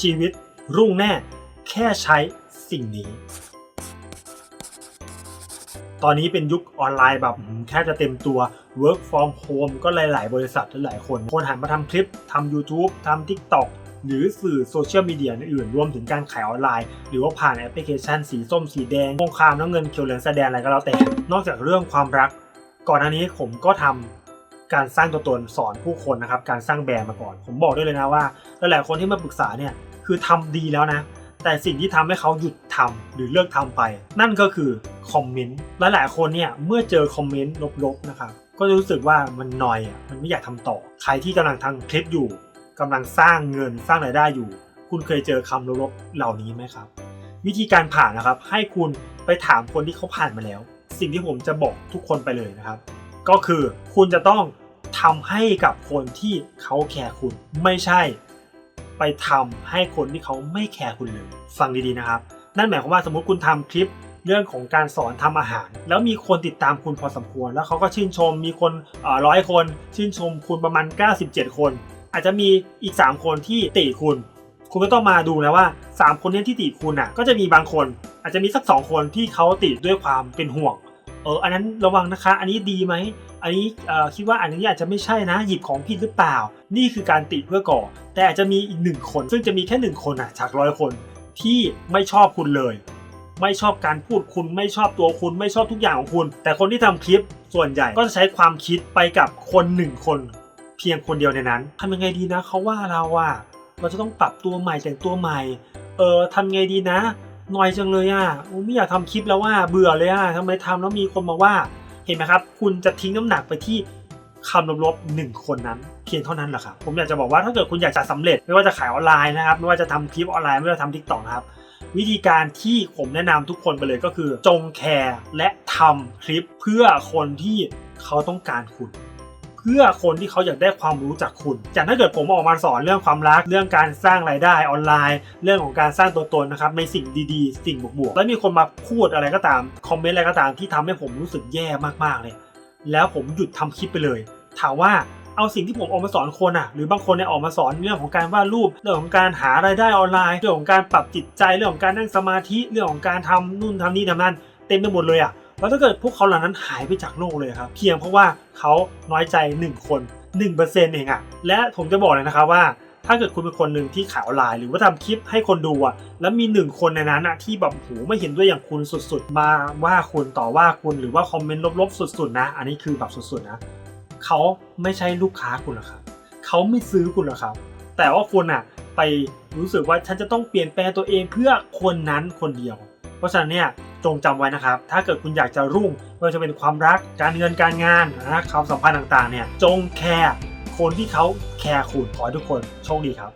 ชีวิตรุ่งแน่ แค่ใช้สิ่งนี้ ตอนนี้เป็นยุคออนไลน์แบบอืมแค่จะเต็มตัว work from home ก็หลาย ๆ บริษัทหลายๆคน คนหันมาทำคลิปทำ YouTube ทำ TikTok หรือสื่อโซเชียลมีเดียอื่นๆรวมถึงการขายออนไลน์ หรือว่าผ่านแอปพลิเคชัน สีส้มสีแดงคงคามน้ำเงินเขียวเหลืองแสดงอะไรก็แล้วแต่ นอกจากเรื่องความรัก ก่อนหน้านี้ผมก็ทำการสร้างตัวตนสอนผู้คนนะครับ การสร้างแบรนด์มาก่อน ผมบอกได้เลยนะว่า หลายๆคนที่มาปรึกษาเนี่ย คือทำดีแล้วนะ แต่สิ่งที่ทำให้เขาหยุดทำหรือเลิกทำไป นั่นก็คือคอมเมนต์และหลายคนเนี่ยเมื่อเจอคอมเมนต์ลบๆนะครับก็จะรู้สึกว่ามันนอยอะมันไม่อยากทำต่อ ใครที่กำลังทำคลิปอยู่กำลังสร้างเงินสร้างรายได้อยู่ คุณเคยเจอคำลบๆเหล่านี้ไหมครับ วิธีการผ่านนะครับ ให้คุณไปถามคนที่เขาผ่านมาแล้ว สิ่งที่ผมจะบอกทุกคนไปเลยนะครับ ก็คือคุณจะต้องทำให้กับคนที่เขาแคร์คุณไม่ใช่ ไปทำให้คนที่เขาไม่แคร์คุณเลย ฟังดีๆนะครับ นั่นหมายความว่าสมมติคุณทำคลิปเรื่องของการสอนทำอาหาร แล้วมีคนติดตามคุณพอสมควร แล้วเขาก็ชื่นชม มีคนร้อยคน ชื่นชมคุณประมาณ 97 คน อาจจะมีอีก 3 คนที่ติคุณ คุณก็ต้องมาดูนะว่า 3 คนนี้ที่ติคุณอะ ก็จะมีบางคน อาจจะมีสัก 2 คนที่เขาติด้วยความเป็นห่วง เอออันนั้นระวังนะคะ อันนี้ดีไหมอันนี้คิดว่าอันนี้อาจจะไม่ใช่นะหยิบของผิดหรือเปล่า นี่คือการติเพื่อก่อ แต่อาจจะมีอีกหนึ่งคน ซึ่งจะมีแค่หนึ่งคนอะจากร้อยคนที่ไม่ชอบคุณเลย ไม่ชอบการพูดคุณไม่ชอบตัวคุณไม่ชอบทุกอย่างของคุณ แต่คนที่ทำคลิปส่วนใหญ่ก็จะใช้ความคิดไปกับคนหนึ่งคน เพียงคนเดียวในนั้นทำยังไงดีนะเขาว่าเราว่าเราจะต้องปรับตัวใหม่แต่งตัวใหม่ เออทำไงดีนะ หน่อยจังเลยอะไม่อยากทำคลิปแล้วว่าเบื่อเลยอะทำไมทำแล้วมีคนมาว่า เห็นไหมครับ คุณจะทิ้งน้ำหนักไปที่คำลบๆหนึ่งคนนั้นเพียงเท่านั้นแหละครับ ผมอยากจะบอกว่าถ้าเกิดคุณอยากจะสำเร็จ ไม่ว่าจะขายออนไลน์นะครับ ไม่ว่าจะทำคลิปออนไลน์ไม่ว่าจะทำทิกตอกนะครับ วิธีการที่ผมแนะนำทุกคนไปเลยก็คือ จงแคร์และทำคลิปเพื่อคนที่เขาต้องการคุณ พื่อคนที่เขาอยากได้ความรู้จากคุณ จากถ้าเกิดผมออกมาสอนเรื่องความรัก เรื่องการสร้างรายได้ออนไลน์ เรื่องของการสร้างตัวตนนะครับในสิ่งดีๆ สิ่งบวกๆ แล้วมีคนมาพูดอะไรก็ตาม คอมเมนต์อะไรก็ตามที่ทำให้ผมรู้สึกแย่มากๆเลย แล้วผมหยุดทำคลิปไปเลย ถามว่าเอาสิ่งที่ผมออกมาสอนคนอะ หรือบางคนเนี่ยออกมาสอนเรื่องของการวาดรูป เรื่องของการหารายได้ออนไลน์ เรื่องของการปรับจิตใจ เรื่องของการนั่งสมาธิ เรื่องของการทำนู่นทำนี่ทำนั่น เต็มไปหมดเลยอะ แล้วถ้าเกิดพวกเขาเหล่านั้นหายไปจากโลกเลยครับ เพียงเพราะว่าเขาน้อยใจ 1 คน 1%เองอะและผมจะบอกเลยนะครับว่า ถ้าเกิดคุณเป็นคนหนึ่งที่ขายออนไลน์หรือว่าทำคลิปให้คนดูอะแล้วมีหนึ่งคนในนั้นอะที่แบบโหไม่เห็นด้วยอย่างคุณสุดๆ มาว่าคุณต่อว่าคุณหรือว่าคอมเมนต์ลบๆ สุดๆนะ อันนี้คือแบบสุดๆนะเขาไม่ใช่ลูกค้าคุณหรอกครับเขาไม่ซื้อคุณหรอกครับ แต่ว่าคุณอะไปรู้สึกว่าฉันจะต้องเปลี่ยนแปลงตัวเองเพื่อคนนั้นคนเดียว เพราะฉะนั้นเนี่ย จงจำไว้นะครับ ถ้าเกิดคุณอยากจะรุ่งไม่ว่าจะเป็นความรักการเงินการงานนะความสัมพันธ์ต่างๆเนี่ยจงแคร์คนที่เขาแคร์คุณขอให้ทุกคนโชคดีครับ